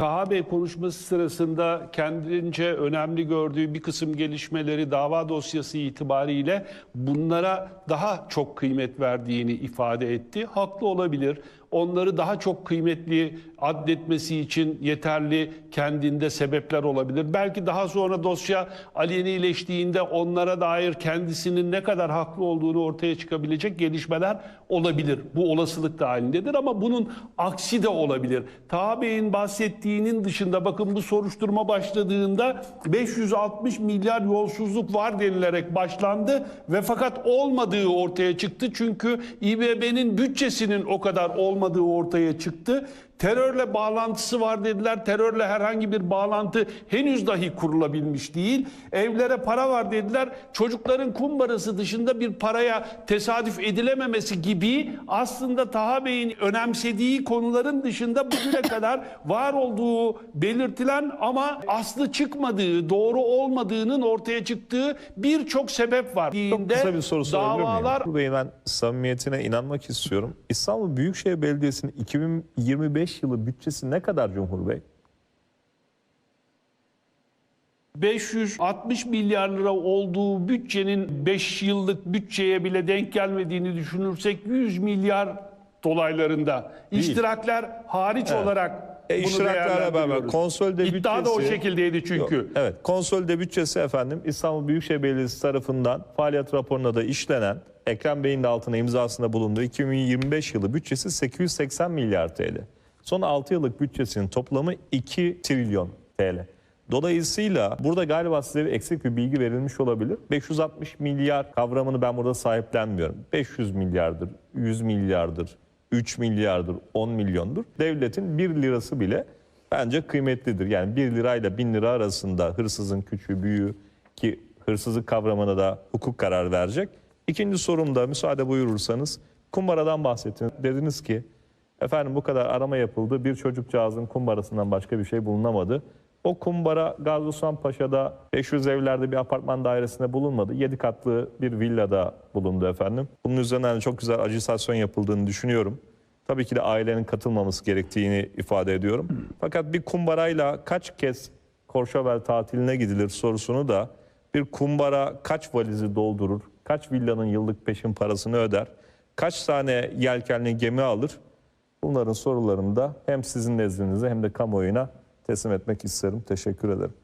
Taha Bey konuşması sırasında kendince önemli gördüğü bir kısım gelişmeleri dava dosyası itibariyle bunlara daha çok kıymet verdiğini ifade etti. Haklı olabilir. Onları daha çok kıymetli adletmesi için yeterli kendinde sebepler olabilir. Belki daha sonra dosya alenileştiğinde onlara dair kendisinin ne kadar haklı olduğunu ortaya çıkabilecek gelişmeler olabilir. Bu olasılık dahilindedir ama bunun aksi de olabilir. Taha Bey'in bahsettiğinin dışında bakın bu soruşturma başladığında 560 milyar yolsuzluk var denilerek başlandı ve fakat olmadığı ortaya çıktı. Çünkü İBB'nin bütçesinin o kadar olmadığı ortaya çıktı. Terörle bağlantısı var dediler. Terörle herhangi bir bağlantı henüz dahi kurulabilmiş değil. Evlere para var dediler. Çocukların kumbarası dışında bir paraya tesadüf edilememesi gibi aslında Taha Bey'in önemsediği konuların dışında bugüne kadar var olduğu belirtilen ama aslı çıkmadığı, doğru olmadığının ortaya çıktığı birçok sebep var. Çok kısa bir soru sorabilir miyim? davalar ben samimiyetine inanmak istiyorum. İstanbul Büyükşehir Belediyesi'nin 2025 yılı bütçesi ne kadar Cumhur Bey? 560 milyar lira olduğu bütçenin 5 yıllık bütçeye bile denk gelmediğini düşünürsek 100 milyar dolaylarında. İştirakler hariç olarak E, bunu iştiraklerle beraber konsolide İddia da o bütçesi- şekildeydi çünkü. Yok, evet. Konsolide bütçesi efendim İstanbul Büyükşehir Belediyesi tarafından faaliyet raporuna da işlenen Ekrem Bey'in de altına imzasında bulunduğu 2025 yılı bütçesi 880 milyar TL. Son 6 yıllık bütçesinin toplamı 2 trilyon TL. Dolayısıyla burada galiba size eksik bir bilgi verilmiş olabilir. 560 milyar kavramını ben burada sahiplenmiyorum. 500 milyardır, 100 milyardır, 3 milyardır, 10 milyondur. Devletin 1 lirası bile bence kıymetlidir. Yani 1 lirayla 1000 lira arasında hırsızın küçüğü büyüğü ki hırsızlık kavramına da hukuk karar verecek. İkinci sorumda müsaade buyurursanız kumbaradan bahsettiniz. Dediniz ki efendim bu kadar arama yapıldı bir çocukcağızın kumbarasından başka bir şey bulunamadı. O kumbara Gazi Paşa'da 500 evlerde bir apartman dairesinde bulunmadı. 7 katlı bir villada bulundu efendim. Bunun üzerinden çok güzel ajitasyon yapıldığını düşünüyorum. Tabii ki de ailenin katılmaması gerektiğini ifade ediyorum. Fakat bir kumbarayla kaç kez Korşavel tatiline gidilir sorusunu da bir kumbara kaç valizi doldurur, kaç villanın yıllık peşin parasını öder, kaç tane yelkenli gemi alır? Bunların sorularını da hem sizin nezdinize hem de kamuoyuna teslim etmek isterim. Teşekkür ederim.